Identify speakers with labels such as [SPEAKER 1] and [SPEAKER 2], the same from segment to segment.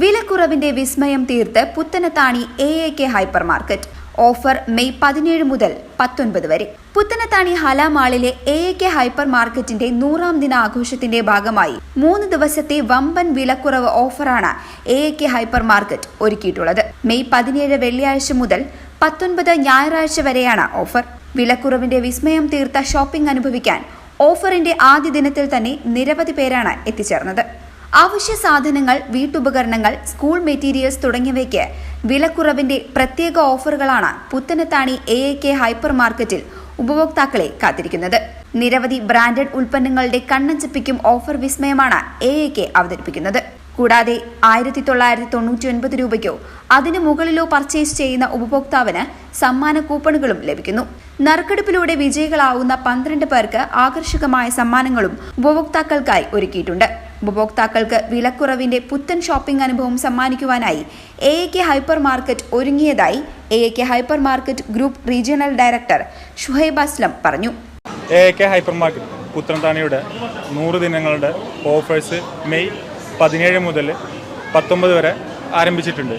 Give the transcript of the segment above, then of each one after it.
[SPEAKER 1] വിലക്കുറവിന്റെ വിസ്മയം തീർത്ത് Puthanathani A A K hypermarket offer May പതിനേഴ് മുതൽ പത്തൊൻപത് വരെ. പുത്തനത്താണി ഹലാമാളിലെ എ എ കെ ഹൈപ്പർ മാർക്കറ്റിന്റെ നൂറാം ദിന ആഘോഷത്തിന്റെ ഭാഗമായി മൂന്ന് ദിവസത്തെ വമ്പൻ വിലക്കുറവ് ഓഫറാണ് A A K hypermarket ഒരുക്കിയിട്ടുള്ളത്. മെയ് പതിനേഴ് വെള്ളിയാഴ്ച മുതൽ പത്തൊൻപത് ഞായറാഴ്ച വരെയാണ് ഓഫർ. വിലക്കുറവിന്റെ വിസ്മയം തീർത്ത ഷോപ്പിംഗ് അനുഭവിക്കാൻ ഓഫറിന്റെ ആദ്യ ദിനത്തിൽ തന്നെ നിരവധി പേരാണ് എത്തിച്ചേർന്നത്. അവശ്യ സാധനങ്ങൾ വീട്ടുപകരണങ്ങൾ സ്കൂൾ മെറ്റീരിയൽസ് തുടങ്ങിയവയ്ക്ക് വിലക്കുറവിന്റെ പ്രത്യേക ഓഫറുകളാണ് Puthanathani A A K hyper മാർക്കറ്റിൽ ഉപഭോക്താക്കളെ കാത്തിരിക്കുന്നത്. നിരവധി ബ്രാൻഡഡ് ഉൽപ്പന്നങ്ങളുടെ കണ്ണഞ്ചപ്പിക്കും ഓഫർ വിസ്മയമാണ് എ എ കെ അവതരിപ്പിക്കുന്നത്. കൂടാതെ ആയിരത്തി തൊള്ളായിരത്തി തൊണ്ണൂറ്റി ഒൻപത് രൂപയ്ക്കോ അതിനു മുകളിലോ പർച്ചേസ് ചെയ്യുന്ന ഉപഭോക്താവിന് സമ്മാന കൂപ്പണുകളും ലഭിക്കുന്നു. നറുക്കെടുപ്പിലൂടെ വിജയികളാവുന്ന പന്ത്രണ്ട് പേർക്ക് ആകർഷകമായ സമ്മാനങ്ങളും ഉപഭോക്താക്കൾക്കായി ഒരുക്കിയിട്ടുണ്ട്. ഉപഭോക്താക്കൾക്ക് വിലക്കുറവിന്റെ പുത്തൻ ഷോപ്പിംഗ് അനുഭവം സമ്മാനിക്കുവാനായി A A K hypermarket ഒരുങ്ങിയതായി A A K hypermarket group regional director Shuhaib Aslam പറഞ്ഞു.
[SPEAKER 2] എ കെ ഹൈപ്പർ മാർക്കറ്റ് പുത്തൻതാണിയുടെ നൂറ് ദിനങ്ങളുടെ ഓഫേഴ്സ് മെയ് പതിനേഴ് മുതൽ പത്തൊമ്പത് വരെ ആരംഭിച്ചിട്ടുണ്ട്.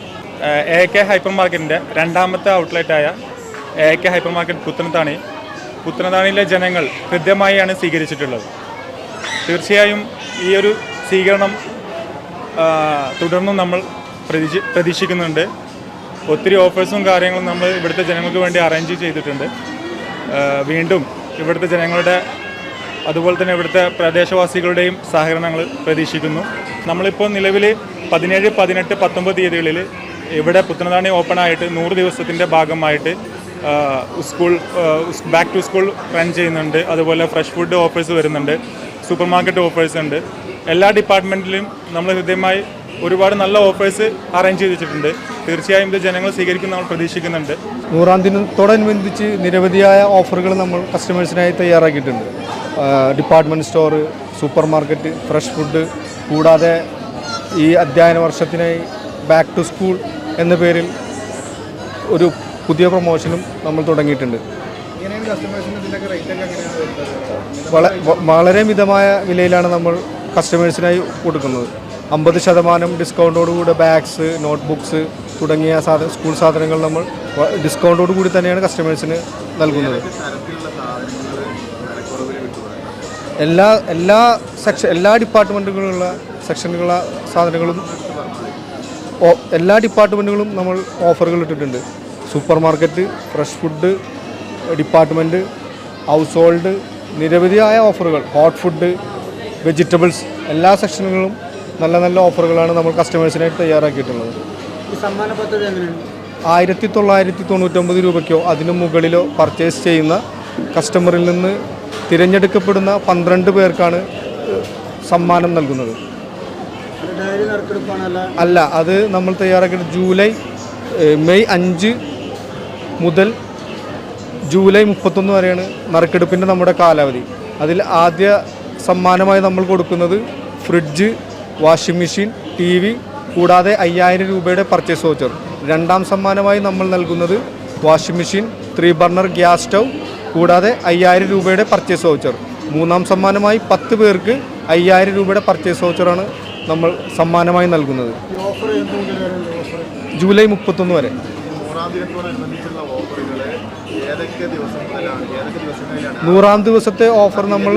[SPEAKER 2] എ കെ ഹൈപ്പർ മാർക്കറ്റിന്റെ രണ്ടാമത്തെ ഔട്ട്ലെറ്റായ A K hypermarket Puthanathani പുത്തനത്താണിയിലെ ജനങ്ങൾ ഹൃദ്യമായാണ് സ്വീകരിച്ചിട്ടുള്ളത്. തീർച്ചയായും ഈ ഒരു സ്വീകരണം തുടർന്നും നമ്മൾ പ്രതീക്ഷ പ്രതീക്ഷിക്കുന്നുണ്ട്. ഒത്തിരി ഓഫേഴ്സും കാര്യങ്ങളും നമ്മൾ ഇവിടുത്തെ ജനങ്ങൾക്ക് വേണ്ടി അറേഞ്ച് ചെയ്തിട്ടുണ്ട്. വീണ്ടും ഇവിടുത്തെ ജനങ്ങളുടെ അതുപോലെ തന്നെ ഇവിടുത്തെ പ്രദേശവാസികളുടെയും സഹകരണങ്ങൾ പ്രതീക്ഷിക്കുന്നു. നമ്മളിപ്പോൾ നിലവിൽ പതിനേഴ് പതിനെട്ട് പത്തൊമ്പത് തീയതികളിൽ ഇവിടെ പുത്തനതാണി ഓപ്പൺ ആയിട്ട് നൂറ് ദിവസത്തിന്റെ ഭാഗമായിട്ട് school back to school run ചെയ്യുന്നുണ്ട്. അതുപോലെ ഫ്രഷ് ഫുഡ് ഓഫേഴ്സ് വരുന്നുണ്ട്. സൂപ്പർ മാർക്കറ്റ് ഓഫേഴ്സ് ഉണ്ട്. എല്ലാ ഡിപ്പാർട്ട്മെന്റിലും നമ്മൾ ഹൃദ്യമായി ഒരുപാട് നല്ല ഓഫേഴ്സ് അറേഞ്ച് ചെയ്ത് വെച്ചിട്ടുണ്ട്. തീർച്ചയായും ഇത് ജനങ്ങൾ സ്വീകരിക്കും നമ്മൾ പ്രതീക്ഷിക്കുന്നുണ്ട്.
[SPEAKER 3] നൂറാം ദിനത്തോടനുബന്ധിച്ച് നിരവധിയായ ഓഫറുകൾ നമ്മൾ കസ്റ്റമേഴ്സിനായി തയ്യാറാക്കിയിട്ടുണ്ട്. Department store supermarket fresh food കൂടാതെ ഈ അധ്യയന വർഷത്തിനായി ബാക്ക് ടു സ്കൂൾ എന്ന പേരിൽ ഒരു പുതിയ പ്രൊമോഷനും നമ്മൾ തുടങ്ങിയിട്ടുണ്ട്. വളരെ മിതമായ വിലയിലാണ് നമ്മൾ കസ്റ്റമേഴ്സിനായി കൊടുക്കുന്നത്. അമ്പത് ശതമാനം ഡിസ്കൗണ്ടോടുകൂടി ബാഗ്സ് നോട്ട്ബുക്സ് തുടങ്ങിയ സാധ സ്കൂൾ സാധനങ്ങൾ നമ്മൾ ഡിസ്കൗണ്ടോട് കൂടി തന്നെയാണ് കസ്റ്റമേഴ്സിന് നൽകുന്നത്. എല്ലാ എല്ലാ സെക്ഷൻ എല്ലാ ഡിപ്പാർട്ട്മെന്റുകളുള്ള സെക്ഷനുകളുള്ള സാധനങ്ങളും എല്ലാ ഡിപ്പാർട്ട്മെന്റുകളും നമ്മൾ ഓഫറുകൾ ഇട്ടിട്ടുണ്ട്. Supermarket fresh food department household നിരവധിയായ ഓഫറുകൾ. ഹോട്ട് ഫുഡ് വെജിറ്റബിൾസ് എല്ലാ സെക്ഷനുകളും നല്ല നല്ല ഓഫറുകളാണ് നമ്മൾ കസ്റ്റമേഴ്സിനായിട്ട് തയ്യാറാക്കിയിട്ടുള്ളത്. ആയിരത്തി തൊള്ളായിരത്തി തൊണ്ണൂറ്റൊമ്പത് രൂപയ്ക്കോ അതിനു മുകളിലോ പർച്ചേസ് ചെയ്യുന്ന കസ്റ്റമറിൽ നിന്ന് തിരഞ്ഞെടുക്കപ്പെടുന്ന പന്ത്രണ്ട് പേർക്കാണ് സമ്മാനം നൽകുന്നത്. അല്ല? അത് നമ്മൾ തയ്യാറാക്കിയിട്ട് ജൂലൈ മെയ് അഞ്ച് മുതൽ ജൂലൈ മുപ്പത്തൊന്ന് വരെയാണ് നറുക്കെടുപ്പിന്റെ നമ്മുടെ കാലാവധി. അതിൽ ആദ്യ സമ്മാനമായി നമ്മൾ കൊടുക്കുന്നത് fridge washing machine T V കൂടാതെ അയ്യായിരം രൂപയുടെ പർച്ചേസ് വൗച്ചർ. രണ്ടാം സമ്മാനമായി നമ്മൾ നൽകുന്നത് washing machine three burner gas stove കൂടാതെ അയ്യായിരം രൂപയുടെ പർച്ചേസ് വൗച്ചർ. മൂന്നാം സമ്മാനമായി പത്ത് പേർക്ക് അയ്യായിരം രൂപയുടെ പർച്ചേസ് വൗച്ചറാണ് നമ്മൾ സമ്മാനമായി നൽകുന്നത്. ജൂലൈ മുപ്പത്തൊന്ന് വരെ.
[SPEAKER 4] നൂറാം ഏതൊക്കെ ഏതൊക്കെ ദിവസങ്ങളിലാണ്?
[SPEAKER 3] നൂറാം ദിവസത്തെ ഓഫർ നമ്മൾ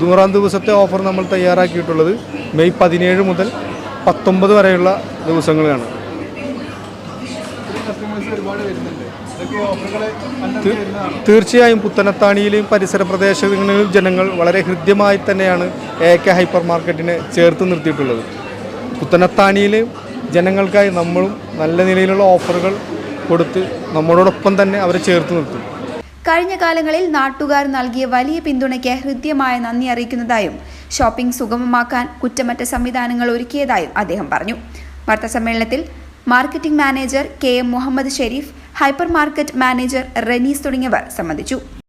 [SPEAKER 3] നൂറാം ദിവസത്തെ ഓഫർ നമ്മൾ തയ്യാറാക്കിയിട്ടുള്ളത് മെയ് പതിനേഴ് മുതൽ പത്തൊമ്പത് വരെയുള്ള ദിവസങ്ങളാണ്. തീർച്ചയായും പുത്തനത്താണിയിലെയും പരിസര പ്രദേശങ്ങളിലും ജനങ്ങൾ വളരെ ഹൃദ്യമായി തന്നെയാണ് എ കെ ഹൈപ്പർ മാർക്കറ്റിനെ ചേർത്ത് നിർത്തിയിട്ടുള്ളത്. പുത്തനത്താണിയിലെയും ജനങ്ങൾക്കായി നമ്മളും നല്ല നിലയിലുള്ള ഓഫറുകൾ കൊടുത്ത് നമ്മളോടൊപ്പം തന്നെ അവരെ ചേർത്ത് നിർത്തും.
[SPEAKER 1] കഴിഞ്ഞ കാലങ്ങളിൽ നാട്ടുകാർ നൽകിയ വലിയ പിന്തുണയ്ക്ക് ഹൃദ്യമായ നന്ദി അറിയിക്കുന്നതായും ഷോപ്പിംഗ് സുഗമമാക്കാൻ കുറ്റമറ്റ സംവിധാനങ്ങൾ ഒരുക്കിയതായും അദ്ദേഹം പറഞ്ഞു. വാർത്താസമ്മേളനത്തിൽ marketing manager K M Muhammad Sharif hypermarket manager Ranees തുടങ്ങിയവർ സംബന്ധിച്ചു.